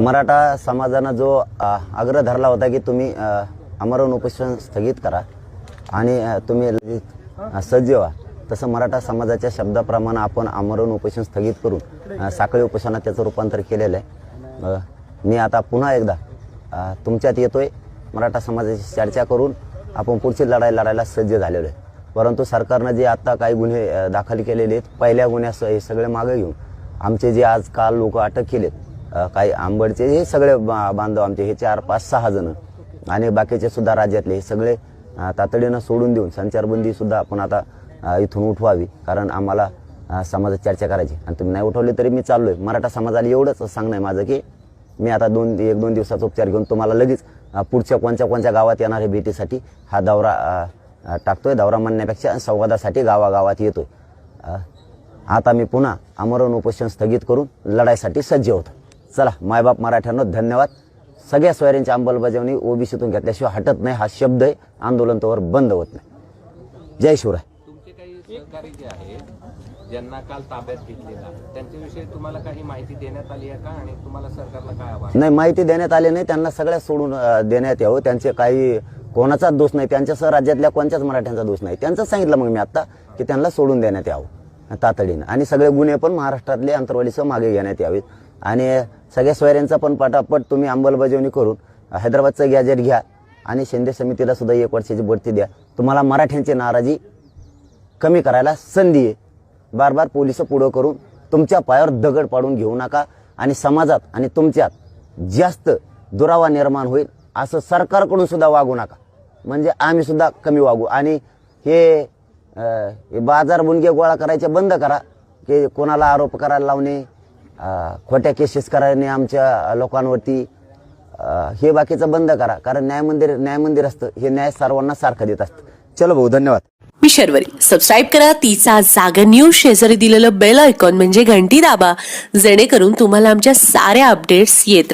मराठा समाजानं जो आग्रह धरला होता की तुम्ही अ, आमरण उपोषण स्थगित करा आणि तुम्ही सज्ज व्हा. तसं मराठा समाजाच्या शब्दाप्रमाणे आपण आमरण उपोषण स्थगित करून साखळी उपोषणात त्याचं रूपांतर केलेलं आहे. मी आता पुन्हा एकदा तुमच्यात येतोय. मराठा समाजाची चर्चा करून आपण पुढची लढाई लढायला सज्ज झालेलो आहे. परंतु सरकारनं जे आता काही गुन्हे दाखल केलेले आहेत पहिल्या गुन्ह्यास हे सगळे मागे घेऊन आमचे जे आज काल लोक अटक केलेत काही आंबडचे हे सगळे बा- बांधव आमचे हे चार पाच सहा जण. आणि बाकीचे सुद्धा राज्यातले हे सगळे तातडीनं सोडून देऊन संचारबंदी सुद्धा आपण आता इथून उठवावी. कारण आम्हाला समाजात चर्चा करायची. आणि तुम्ही नाही उठवले तरी मी चाललोय. मराठा समाजाला एवढंच सांगणं आहे माझं की मी आता दोन एक दोन दिवसाचा उपचार घेऊन तुम्हाला लगेच पुढच्या कोणत्या कोणत्या गावात येणार आहे भेटीसाठी हा दौरा टाकतोय. दौरा म्हणण्यापेक्षा संवादासाठी गावागावात येतोय. आता मी पुन्हा आमरण उपोषण स्थगित करून लढाईसाठी सज्ज होतो. चला मायबाप मराठ्यांनो धन्यवाद. सगळ्या सोयऱ्यांची अंमलबजावणी ओबीसीतून घेतल्याशिवाय हटत नाही हा शब्द आहे. आंदोलन तोवर बंद होत नाही. जय शिवराय. तुमचे काही सहकारी जे आहेत ज्यांना काल ताब्यात घेतलेला त्यांच्याविषयी तुम्हाला काही माहिती देण्यात आली आहे का? आणि तुम्हाला सरकारला काय आव्हान? नाही माहिती देण्यात आली नाही. त्यांना सगळ्या सोडून देण्यात यावं. त्यांचे काही कोणाचाच दोष नाही. त्यांच्यासह राज्यातल्या कोणत्याच मराठ्यांचा दोष नाही. त्यांचंच सांगितलं मग मी आता की त्यांना सोडून देण्यात यावं तातडीनं. आणि सगळे गुन्हे पण महाराष्ट्रातले अंतरवालीसह मागे घेण्यात यावेत. आणि सगळ्या सोयऱ्यांचा पण पटापट तुम्ही अंमलबजावणी करून हैदराबादचं गॅजेट घ्या आणि शिंदे समितीला सुद्धा एक वर्षाची बढती द्या. तुम्हाला मराठ्यांची नाराजी कमी करायला संधी आहे. बार बार पोलीस पुढं करून तुमच्या पायावर दगड पाडून घेऊ नका आणि समाजात आणि तुमच्यात जास्त दुरावा निर्माण होईल असं सरकारकडून सुद्धा वागू नका. म्हणजे आम्ही सुद्धा कमी वागू. आणि हे बाजार बुणगे गोळा करायचे बंद करा. की कोणाला आरोप करायला लावणे खोट्या केसेस करायने आमच्या लोकांवरती हे बाकीचं बंद करा. कारण न्याय मंदिर न्याय मंदिर असतं. हे न्याय सर्वांना सारखं देत असतं. चलो भाऊ धन्यवाद. मी शर्वरी. सबस्क्राईब करा. तिचा जागा न्यूज शेजारी दिलेलं बेल आयकॉन म्हणजे घंटी दाबा. जेणेकरून तुम्हाला आमच्या साऱ्या अपडेट्स येत